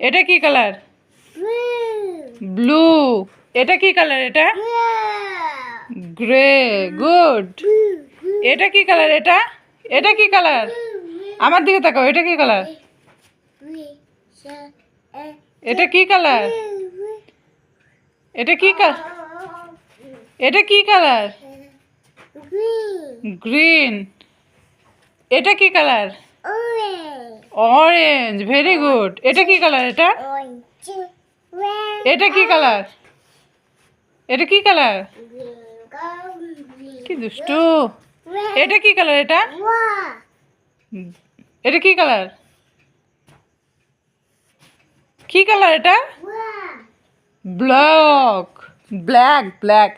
এটা কি colour? Blue. এটা কি কালার এটা? গ্রে। গুড। এটা কি কালার এটা? এটা কি কালার? আমার দিকে তাকাও এটা কি কালার? এটা কি কালার? এটা কি কালার এটা কি কালার? গ্রিন। এটা কি কালার? অরেঞ্জ ভেরি গুড এটা কি কালার এটা এটা কি কালার এটা কি কালার কি দুষ্টু এটা কি কালার এটা এটা কি কালার কি কালার এটা ব্লক ব্ল্যাক ব্ল্যাক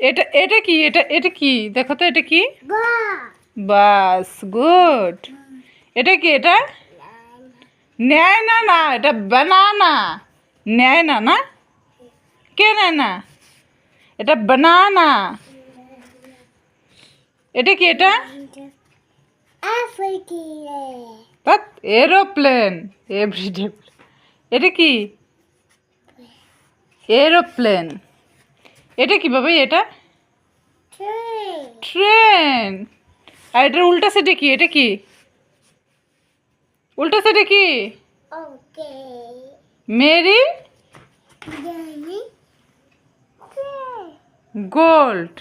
এটা এটা কি এটা এটা কি দেখো তো এটা কি বাস গুড। এটা কি এটা? নেয় না না এটা বানানা। নেয় না না? কে নেয় না? এটা বানানা। এটা কি এটা? এরোপ্লেন এভরিডে এটা কি? এরোপ্লেন। এটা কি বাবা এটা? ট্রেন। আর এটার উল্টা সাইডে কি এটা কি উল্টা সাইডে কি মেরি গোল্ড